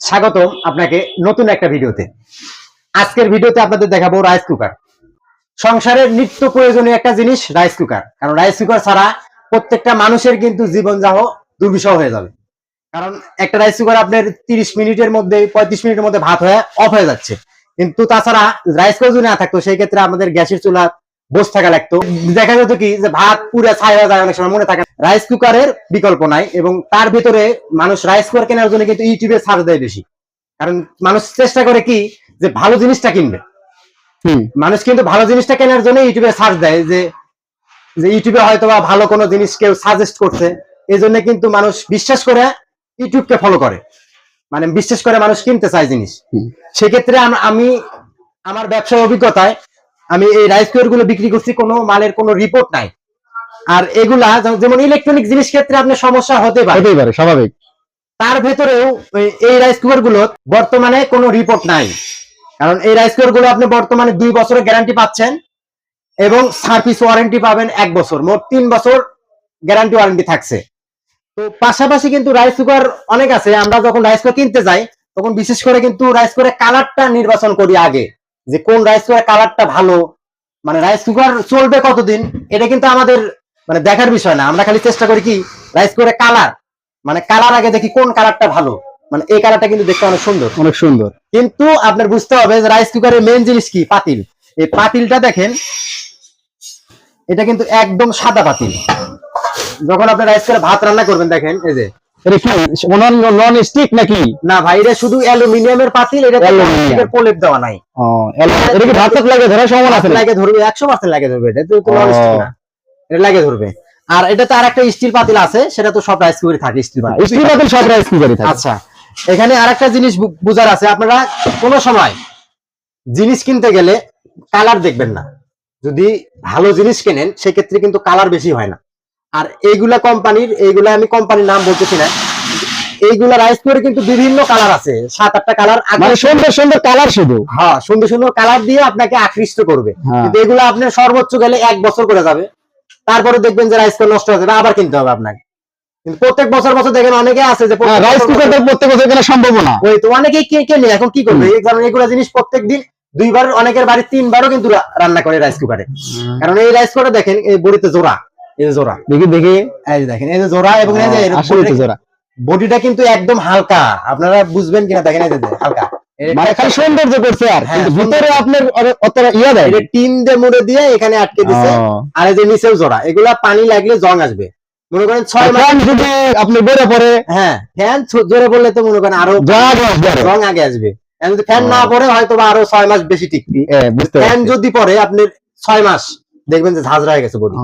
স্বাগতম আপনাকে নতুন একটা ভিডিওতে। আজকের ভিডিওতে আপনাদের দেখাবো রাইস কুকার সংসারের নিত্য প্রয়োজনীয় একটা জিনিস রাইস কুকার কারণ রাইস কুকার ছাড়া প্রত্যেকটা মানুষের কিন্তু জীবন যাহ দুর্বিষহ হয়ে যাবে। কারণ একটা রাইস কুকার আপনার তিরিশ মিনিটের মধ্যে, পঁয়ত্রিশ মিনিটের মধ্যে ভাত হয়ে অফ হয়ে যাচ্ছে। কিন্তু তাছাড়া রাইস কুকার যদি না থাকতো, সেই ক্ষেত্রে আমাদের গ্যাসের চুলা বসে থাকা লাগতো। দেখা যেত কি যে ভাত পুরা ছাই হয়ে যায় অনেক সময় মনে থাকে রাইস কুকারের বিকল্প নাই এবং তার ভিতরে মানুষ রাইস কুকার কেনার জন্য কিন্তু ইউটিউবে সার্চ দেয় বেশি। কারণ মানুষ চেষ্টা করে কি যে ভালো জিনিসটা কিনবে। মানুষ কিন্তু ভালো জিনিসটা কেনার জন্য ইউটিউবে সার্চ দেয় যে যে ইউটিউবে হয়তো বা ভালো কোনো জিনিস কেউ সাজেস্ট করছে। এই জন্য কিন্তু মানুষ বিশ্বাস করে ইউটিউবকে ফলো করে। মানে বিশ্বাস করে মানুষ কিনতে চায় জিনিস। সেক্ষেত্রে আমি আমার ব্যবসার অভিজ্ঞতায় আমি এই রাইস কুকারগুলো বিক্রি করছি কোনো মালের কোনো রিপোর্ট নাই। আর এগুলা যেমন- ইলেকট্রনিক জিনিস ক্ষেত্রে আপনার সমস্যা হতে পারে। হতেই পারে স্বাভাবিক। তার ভেতরেও এই- এই রাইস কুকারগুলো বর্তমানে কোনো রিপোর্ট নাই। কারণ এই রাইস কুকারগুলো আপনি বর্তমানে দুই বছরের গ্যারান্টি পাচ্ছেন এবং সার্ভিস ওয়ারেন্টি পাবেন এক বছর। মোট তিন বছর গ্যারান্টি ওয়ারেন্টি থাকছে। তো পাশাপাশি কিন্তু রাইস কুকার অনেক আছে। আমরা যখন রাইস কুকার কিনতে যাই তখন বিশেষ করে কিন্তু রাইস কুকারের কালারটা নির্বাচন করি আগে। যে কোন রাইস কুকারের কালারটা ভালো মানে রাইস কুকার চলবে কতদিন এটা কিন্তু আমাদের মানে দেখার বিষয় না। আমরা খালি চেষ্টা করি কি রাইস কুকারের কালার মানে কালার আগে দেখি কোন কালারটা ভালো। মানে এই কালারটা কিন্তু দেখতে অনেক সুন্দর। অনেক সুন্দর। কিন্তু আপনার বুঝতে হবে যে রাইস কুকারের মেন জিনিস কি? পাতিল। এই পাতিলটা দেখেন এটা কিন্তু একদম সাদা পাতিল। যখন আপনি রাইস কুকারে ভাত রান্না করবেন দেখেন এই যে এটা কি নন স্টিক নাকি? না ভাই এটা শুধু অ্যালুমিনিয়ামের পাতিল এটা Aluminium। প্রলেপ দেওয়া নাই। ও, এটা কি ভাত লাগে? ধরার সম্ভাবনা আছে লাগে ধরবে একশো পার্সেন্ট লাগে ধরবে এটা তো নন স্টিক না। এটা লাগে ধরবে। আর স্টিল পাতিল আছে সেটা তো সব রাইস কুকারে থাকে স্টিল পাতিল। স্টিল পাতিল সব রাইস কুকারই থাকে। আচ্ছা এখানে আরেকটা জিনিস বুঝার আছে আপনারা কোন সময় জিনিস কিনতে গেলে কালার দেখবেন না। যদি ভালো জিনিস কেনেন সেক্ষেত্রে কিন্তু কালার বেশি হয় না। আর এইগুলা কোম্পানির এইগুলা আমি কোম্পানির নাম বলতেছি না। এইগুলা রাইস করে কিন্তু বিভিন্ন কালার আছে। সাত আটটা কালার মানে সুন্দর সুন্দর কালার শুধু? হ্যাঁ সুন্দর সুন্দর কালার দিয়ে আপনাকে আকৃষ্ট করবে। হ্যাঁ। কিন্তু এগুলো আপনার সর্বোচ্চ গেলে এক বছর করে যাবে। তারপরে দেখবেন যে রাইস নষ্ট হয়ে যাবে আবার কিনতে হবে আপনাকে। কিন্তু প্রত্যেক বছর বছর দেখেন অনেকে আছে যে রাইস বছর কুকার প্রত্যেক বছর কেনা সম্ভব না ওই তো অনেকেই কে কেনে এখন কি করবে? এই কারণে এগুলো জিনিস প্রত্যেক দিন দুইবার অনেকের বাড়ি তিনবারও কিন্তু রান্না করে রাইস কুকারে কারণ এই রাইস কুকারে দেখেন এই বড়িতে জোড়া। এই যে জোড়া। দেখি দেখি। এই দেখেন এই যে জোড়া এবং এই যে আসলে তো বডিটা- জোড়া। বডিটা কিন্তু একদম হালকা। আপনারা বুঝবেন কিনা দেখেন এই যে যে হালকা। মানে খালি সৌন্দর্য করছে আর। হ্যাঁ, কিন্তু সুন্দর। ভিতরে আপনার অতটা ইয়া দেয় এটা টিন দিয়ে মুড়ে দিয়ে এখানে আটকে দিছে। আর এই যে নিচেও জোড়া এগুলা পানি লাগলে জং আসবে। মনে করেন ছয় মাস যদি আপনি বেড়ে পড়ে হ্যাঁ ফ্যান জোরে বললে তো মনে করেন আরও জং আগে আসবে যদি ফ্যান না। পড়ে হয়তো বা আরও ছয় মাস বেশি টিকবি। ফ্যান যদি পরে আপনি ছয় মাস দেখবেন যে ঝাঁঝরা হয়ে গেছে বডি।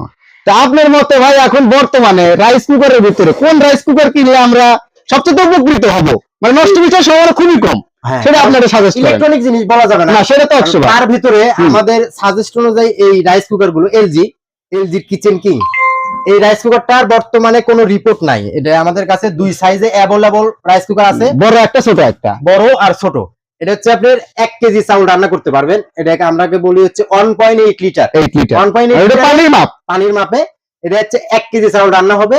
তা আপনার মতে ভাই এখন বর্তমানে রাইস কুকারের ভিতরে কোন রাইস কুকার কিনলে আমরা সবচেয়ে উপকৃত হব? মানে নষ্ট বিষয় সম্ভাবনা খুবই কম। হ্যাঁ। সেটা আপনারা সাজেস্ট করেন। ইলেকট্রনিক জিনিস বলা যাবে না। সেটা তো একশো তার ভিতরে আমাদের সাজেস্ট অনুযায়ী এই রাইস কুকারগুলো এলজি এলজি কিচেন কিং এই রাইস কুকারটার বর্তমানে কোনো রিপোর্ট নাই। এটা আমাদের কাছে দুই সাইজে অ্যাভেলেবল রাইস কুকার আছে। বড় একটা ছোট একটা। বড় আর ছোট। এটা হচ্ছে আপনার এক কেজি চাউল রান্না করতে পারবেন। এটাকে আমরাকে বলি হচ্ছে one point eight litre eight litre one point eight পানির মাপ। পানির মাপে এটা হচ্ছে এক কেজি চাউল রান্না হবে।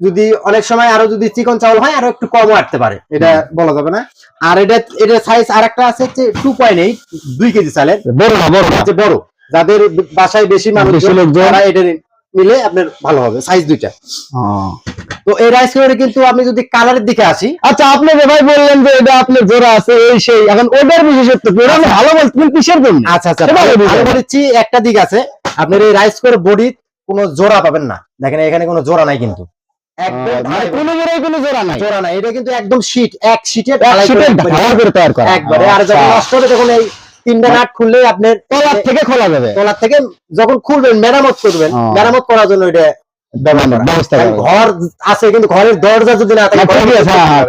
যদি অনেক সময় আরও যদি চিকন চাউল হয় আরও একটু কমও আসতে পারে। এটা বলা যাবে না। আর এটা এটা সাইজ আর একটা আছে হচ্ছে টু পয়েন্ট এইট দুই কেজি চালের। বড় বড় যাদের বাসায় বেশি মানুষ। তারা এটা নিলে আপনার ভালো হবে সাইজ দুইটা। তো এই রাইস কুকারে কিন্তু আপনি যদি কালারের দিকে আসি আচ্ছা আপনি ভাই বললেন যে এটা আপনার জোড়া আছে এই সেই এখন ওটার বিশেষত্ব? ওটা আমি ভালো বলছেন কিসের জন্য? আচ্ছা আচ্ছা ভালো বলেছি একটা দিক আছে আপনার এই রাইস কুকার বডি কোনো জোড়া পাবেন না। দেখেন এখানে কোনো জোড়া নাই কিন্তু। একদম ঢালাই কোনো জোড়ায় কোনো জোড়া নাই। জোড়া নাই। এটা কিন্তু একদম শীট এক করে তৈরি করা। একবারে আর যখন আচ্ছা। নষ্ট হবে তখন এই তিনটা নাট খুললে আপনার তলার থেকে খোলা যাবে। তলার থেকে যখন খুলবেন মেরামত করবেন মেরামত করার জন্য এটা। ঘর আছে কিন্তু ঘরের দরজা যদি না থাকে হ্যাঁ, হ্যাঁ,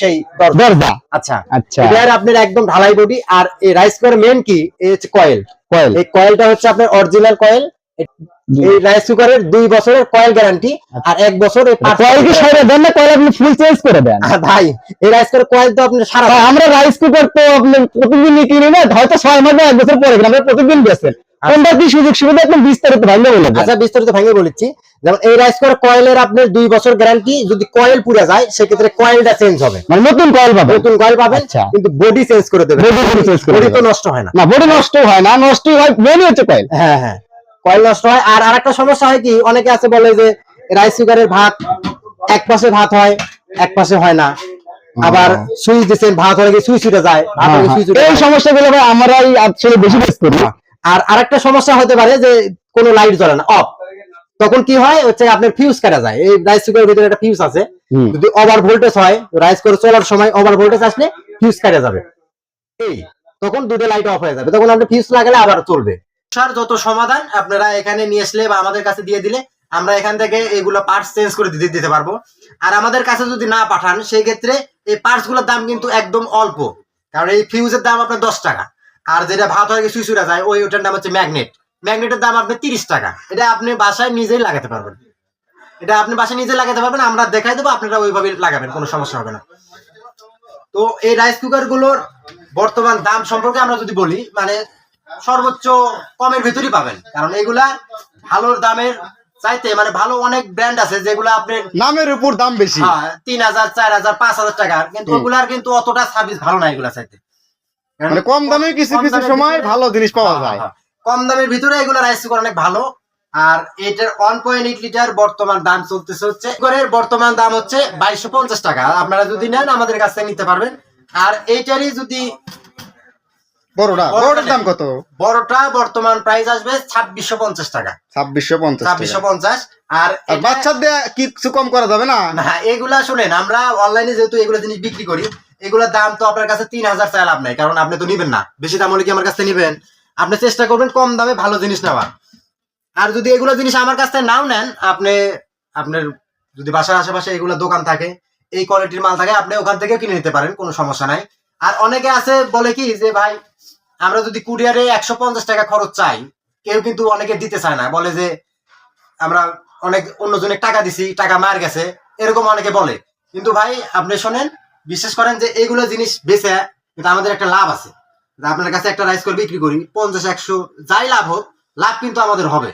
সেই দরজা। আচ্ছা। আচ্ছা। আপনার একদম ঢালাই বডি আর এই রাইস কুকার মেন কি? এই হচ্ছে কয়েল কয়েল এই কয়েলটা হচ্ছে আপনার অরিজিনাল কয়েল। এই রাইস কুকারের দুই বছরের কয়েল গ্যারান্টি আর এক বছর কয়েল কি সাইডে দেন না কয়েল আপনি ফুল চেঞ্জ করে দেন? ভাই এই রাইস কুকার কয়েল তো আপনি সারা আমরা রাইস কুকার তো আপনি প্রতিদিনই কিনি না হয়তো ছয় মাস এক বছর পরে কিনি, আমরা প্রতিদিন বেচেন কোনটা কি সুযোগ সুবিধা একদম বিস্তারিত ভাঙলে বলে আচ্ছা বিস্তারিত ভেঙে বলেছি। যেমন এই রাইস কুকার কয়েলের আপনার দুই বছর গ্যারান্টি যদি কয়েল পুড়ে যায় সেক্ষেত্রে কয়েলটা চেঞ্জ হবে। মানে নতুন কয়েল পাবেন। নতুন কয়েল পাবেন আচ্ছা। কিন্তু বডি চেঞ্জ করে দেবে বডি তো নষ্ট হয় না। না বডি নষ্ট হয় না নষ্ট হয় মেনই হচ্ছে কয়েল হ্যাঁ হ্যাঁ। কয়েল নষ্ট হয়। আর আরেকটা সমস্যা হয় কি অনেকে আছে বলে যে রাইস কুকারের ভাত এক পাশে ভাত হয় এক পাশে হয় না। আবার সুইচ দিচ্ছেন ভাত হলে সুইচ উঠে যায়? উঠে হ্যাঁ, এই সমস্যাগুলো ভাই আমরাই আসলে বেশি ফেস করি। আর আরেকটা সমস্যা হতে পারে যে কোনো লাইট জ্বলে না অফ তখন কি হয় হচ্ছে আপনার ফিউজ কাটা যায়। এই রাইস কুকারের ভিতরে একটা ফিউজ আছে। যদি ওভার ভোল্টেজ হয় রাইস করে চলার সময় ওভার ভোল্টেজ আসলে ফিউজ কাটা যাবে। এই তখন দুটো লাইট অফ হয়ে যাবে। তখন আপনি ফিউজ লাগালে আবার চলবে। সমস্যার যত সমাধান আপনারা এখানে নিয়ে আসলে বা আমাদের কাছে দিয়ে দিলে আমরা এখান থেকে এগুলো পার্টস চেঞ্জ করে দিতে দিতে পারব। আর আমাদের কাছে যদি না পাঠান, সেই ক্ষেত্রে এই পার্টসগুলোর দাম কিন্তু একদম অল্প। কারণ এই ফিউজের দাম আপনার দশ টাকা। আর যেটা ভাত হয়ে গিয়ে সুইচুরা যায়, ওই ওটার নাম হচ্ছে ম্যাগনেট ম্যাগনেটের দাম আপনার তিরিশ টাকা। এটা আপনি বাসায় নিজেই লাগাতে পারবেন। এটা আপনি বাসায় নিজে লাগাতে পারবেন, আমরা দেখাই দেবো, আপনারা ওইভাবে লাগাবেন, কোনো সমস্যা হবে না। তো এই রাইস কুকারগুলোর বর্তমান দাম সম্পর্কে আমরা যদি বলি মানে সর্বোচ্চ কমের ভিতরই পাবেন। কারণ এগুলা ভালো দামের চাইতে মানে ভালো অনেক ব্র্যান্ড আছে যেগুলো আপনি নামের উপর দাম বেশি। হ্যাঁ, তিন হাজার চার হাজার পাঁচ হাজার টাকার কিন্তু ওগুলার কিন্তু অতটা সার্ভিস ভালো না এগুলা চাইতে। মানে কম দামে কিছু কিছু দামের সময় ভিতরে- ভালো জিনিস পাওয়া হ্যাঁ, যায়। হ্যাঁ। কম দামের ভিতরে এগুলো রাইস কুকার অনেক ভালো। আর এটার ওয়ান পয়েন্ট এইট লিটার বর্তমান দাম চলতেছে হচ্ছে কুকারের বর্তমান দাম হচ্ছে বাইশশো পঞ্চাশ টাকা। আপনারা যদি নেন আমাদের কাছ থেকে নিতে পারবেন। আর এইটারই যদি বড়টা? বড়টা বড়টার দাম কত? বড়টা বর্তমান প্রাইস আসবে ছাব্বিশশো পঞ্চাশ টাকা। ছাব্বিশশো পঞ্চাশ ছাব্বিশশো পঞ্চাশ আর আর এটা- কিছু কম করা যাবে না? না এগুলা শুনেন আমরা অনলাইনে যেহেতু এগুলো জিনিস বিক্রি করি এগুলোর দাম তো আপনার কাছে তিন হাজার চাই লাভ নাই কারণ আপনি তো নিবেন না। বেশি দাম হলে কি আমার কাছ থেকে নিবেন? আপনি চেষ্টা করবেন কম দামে ভালো জিনিস নেওয়ার। আর যদি এগুলো জিনিস আমার কাছ থেকে নাও নেন আপনি আপনার যদি বাসার আশেপাশে এগুলো দোকান থাকে এই কোয়ালিটির মাল থাকে আপনি ওখান থেকেও কিনে নিতে পারেন কোনো সমস্যা নাই। আর অনেকে আছে বলে কি যে ভাই আমরা যদি কুরিয়ারে একশো পঞ্চাশ টাকা খরচ চাই কেউ কিন্তু অনেকে দিতে চায় না। বলে যে আমরা অনেক অন্যজনের টাকা দিছি টাকা মার গেছে এরকম অনেকে বলে। কিন্তু ভাই আপনি শোনেন বিশ্বাস করেন যে এইগুলো জিনিস বেচে কিন্তু আমাদের একটা লাভ আছে। আপনার কাছে একটা রাইস করে বিক্রি করি পঞ্চাশ একশো যাই লাভ হোক লাভ কিন্তু আমাদের হবে।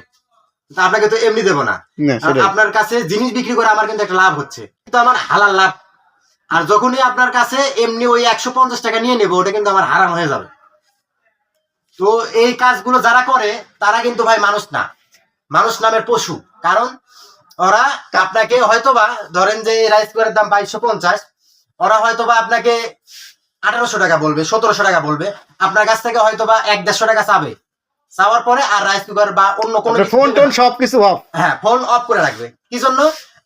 আপনাকে তো এমনি দেবো না। না, আপনার কাছে জিনিস বিক্রি করে আমার কিন্তু একটা লাভ হচ্ছে। কিন্তু আমার হালাল লাভ। আর যখনই আপনার কাছে এমনি ওই একশো পঞ্চাশ টাকা নিয়ে নেব ওটা কিন্তু আমার হারাম হয়ে যাবে। তো এই কাজগুলো যারা করে তারা কিন্তু ভাই মানুষ না। মানুষ নামের পশু। কারণ ওরা আপনাকে হয়তোবা ধরেন যে রাইস কুকারের দাম বাইশশো পঞ্চাশ ওরা হয়তোবা আপনাকে আঠারোশো টাকা বলবে সতেরোশো টাকা বলবে। আপনার কাছ থেকে হয়তোবা এক দেড়শো টাকা চাবে। চাওয়ার পরে আর রাইস কুকার বা অন্য কোনো ফোন টোন সবকিছু অফ হ্যাঁ ফোন অফ করে রাখবে। কি জন্য?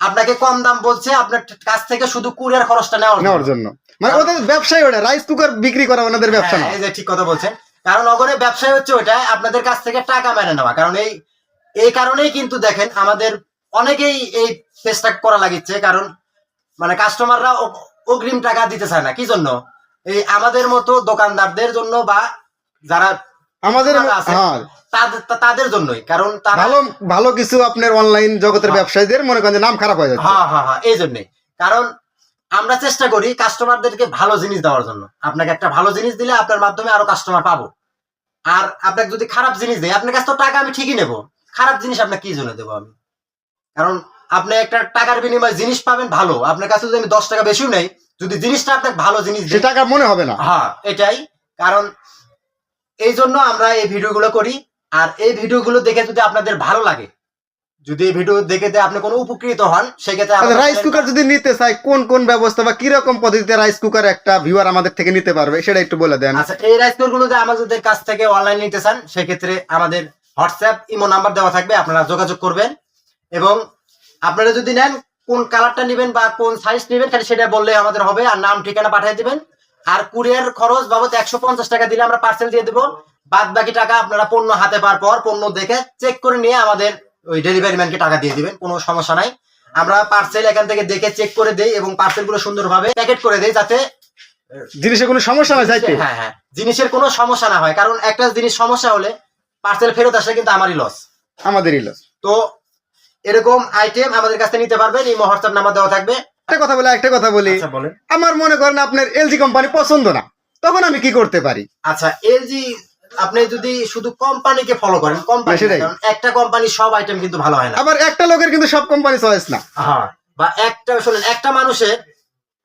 আপনাকে কম দাম বলছে আপনার কাছ থেকে শুধু কুরিয়ার খরচটা নেওয়ার জন্য। মানে ওদের ব্যবসায় ওটা রাইস কুকার বিক্রি করা ওনাদের ব্যবসা না। হ্যাঁ, এই যে ঠিক কথা বলছেন। কারণ অগরে ব্যবসায় হচ্ছে ওটা আপনাদের কাছ থেকে টাকা মেনে নেওয়া। কারণ এই এই কারণেই কিন্তু দেখেন আমাদের অনেকেই এই চেষ্টা করা লাগিচ্ছে কারণ মানে কাস্টমাররা অগ্রিম টাকা দিতে চায় না। কি জন্য? এই আমাদের মতো দোকানদারদের জন্য বা যারা আমাদের। হ্যাঁ। তাদের জন্যই। কারণ তারা ভালো ভালো কিছু আপনার অনলাইন জগতের হ্যাঁ। ব্যবসায়ীদের মনে করেন নাম খারাপ হয়ে যাচ্ছে। হ্যাঁ হ্যাঁ হ্যাঁ এই জন্যই। কারণ আমরা চেষ্টা করি কাস্টমারদেরকে ভালো জিনিস দেওয়ার জন্য। আপনাকে একটা ভালো জিনিস দিলে আপনার মাধ্যমে আরও কাস্টমার পাবো। আর আপনাকে যদি খারাপ জিনিস দেয় আপনার কাছে তো টাকা আমি ঠিকই নেব। খারাপ জিনিস আপনাকে কি জন্য দেবো আমি? কারণ আপনি একটা টাকার বিনিময়ে জিনিস পাবেন ভালো। আপনার কাছে যদি আমি দশ টাকা বেশিও নেই যদি জিনিসটা আপনাকে ভালো জিনিস দিই টাকা মনে হবে না। হ্যাঁ এটাই। কারণ এই জন্য আমরা এই ভিডিওগুলো করি। আর এই ভিডিওগুলো দেখে যদি আপনাদের ভালো লাগে যদি এই ভিডিও দেখে যে আপনি কোনো উপকৃত হন সেক্ষেত্রে রাইস কুকার যদি নিতে চাই কোন কোন ব্যবস্থা বা কীরকম পদ্ধতিতে রাইস কুকার একটা ভিউয়ার আমাদের থেকে নিতে পারবে সেটা একটু বলে দেন। আচ্ছা এই রাইস কুকারগুলো যদি আমাদের কাছ থেকে অনলাইন নিতে চান সেক্ষেত্রে আমাদের হোয়াটসঅ্যাপ ইমো নাম্বার দেওয়া থাকবে আপনারা যোগাযোগ করবেন। এবং আপনারা যদি নেন কোন কালারটা নেবেন বা কোন সাইজ নেবেন খালি সেটা বললে আমাদের হবে আর নাম ঠিকানা পাঠিয়ে দিবেন। আর কুরিয়ার খরচ বাবদ একশো পঞ্চাশ টাকা দিলে আমরা পার্সেল দিয়ে দেবো। বাদ বাকি টাকা আপনারা পণ্য হাতে পাওয়ার পর পণ্য দেখে চেক করে নিয়ে আমাদের ওই ডেলিভারি ম্যানকে টাকা দিয়ে দিবেন কোনো সমস্যা নাই। আমরা পার্সেল এখান থেকে দেখে চেক করে দেই এবং পার্সেলগুলো সুন্দরভাবে প্যাকেট করে দেই যাতে জিনিসের কোনো সমস্যা না চাইতে হ্যাঁ হ্যাঁ। জিনিসের কোনো সমস্যা না হয় কারণ একটা জিনিস সমস্যা হলে পার্সেল ফেরত আসলে কিন্তু আমারই লস আমাদেরই লস তো এরকম আইটেম আমাদের কাছে নিতে পারবেন এই হোয়াটসঅ্যাপ নাম্বার দেওয়া থাকবে। একটা কথা বলে একটা কথা বলি। আচ্ছা আমার মনে করেন আপনার এলজি কোম্পানি পছন্দ না তখন আমি কি করতে পারি? আচ্ছা এলজি আপনি যদি শুধু কোম্পানিকে ফলো করেন কোম্পানি একটা কোম্পানি সব আইটেম কিন্তু ভালো হয় না। আবার একটা লোকের কিন্তু সব কোম্পানি চয়েস না। হ্যাঁ বা একটা শুনেন একটা মানুষের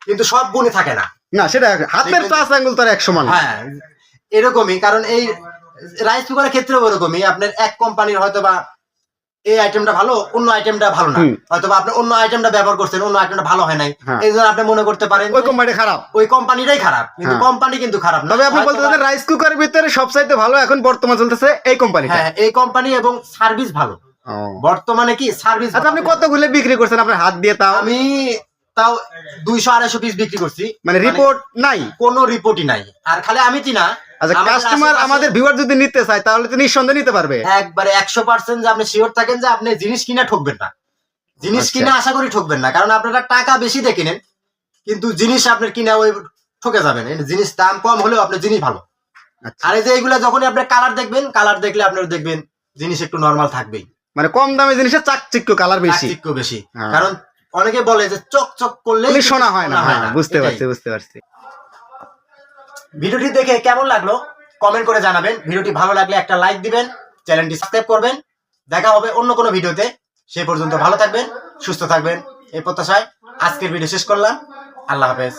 কিন্তু সব গুণে থাকে না। না সেটা হাতের পাঁচ আঙ্গুল তার এক সমান হ্যাঁ এরকমই কারণ এই রাইস কুকারের ক্ষেত্রেও এরকমই আপনার এক কোম্পানির হয়তো বা এই আইটেমটা ভালো অন্য আইটেমটা ভালো না। হয়তো আপনি অন্য আইটেমটা ব্যবহার করছেন অন্য আইটেমটা ভালো হয় নাই। হ্যাঁ। এই জন্য আপনি মনে করতে পারেন ওই কোম্পানি খারাপ। ওই কোম্পানিটাই খারাপ কিন্তু হ্যাঁ। কোম্পানি কিন্তু খারাপ না। তবে আপনি বলতে চাচ্ছেন রাইস কুকারের ভিতরে সবচাইতে ভালো এখন বর্তমান চলতেছে এই কোম্পানিটা হ্যাঁ এই কোম্পানি এবং সার্ভিস ভালো। বর্তমানে কি সার্ভিস আচ্ছা আপনি কতগুলো বিক্রি করছেন? আপনার হাত দিয়ে তাও? আমি তাও দুইশো আড়াইশো পিস বিক্রি করছি। মানে রিপোর্ট নাই? কোনো রিপোর্টই নাই। আর খালি আমি তি না আচ্ছা কাস্টমার আমাদের ভিউয়ার যদি নিতে চায় তাহলে তো নিঃসন্দেহে নিতে পারবে। একবারে একশো পার্সেন্ট যে আপনি শিওর থাকেন যে আপনি জিনিস কিনা ঠকবেন না। জিনিস আচ্ছা। কিনা আশা করি ঠকবেন না কারণ আপনারা টাকা বেশি দিয়ে কিনেন কিন্তু জিনিস আপনার কিনা ওই ঠকে যাবেন জিনিস দাম কম হলেও আপনার জিনিস ভালো। আচ্ছা। আর এই যে যখনই আপনি কালার দেখবেন কালার দেখলে আপনার দেখবেন জিনিস একটু নর্মাল থাকবেই। মানে কম দামে জিনিসের চাকচিক্য কালার বেশি। চাকচিক্য বেশি। হ্যাঁ। কারণ অনেকে বলে যে চক চক করলে শোনা হয় না হ্যাঁ বুঝতে পারছি বুঝতে পারছি। ভিডিওটি দেখে কেমন লাগল? কমেন্ট করে জানাবেন। ভিডিওটি ভালো লাগলে একটা লাইক দিবেন চ্যানেলটি সাবস্ক্রাইব করবেন। দেখা হবে অন্য কোনো ভিডিওতে। সেই পর্যন্ত ভালো থাকবেন, সুস্থ থাকবেন। এই প্রত্যাশায় আজকের ভিডিও শেষ করলাম। আল্লাহ হাফেজ।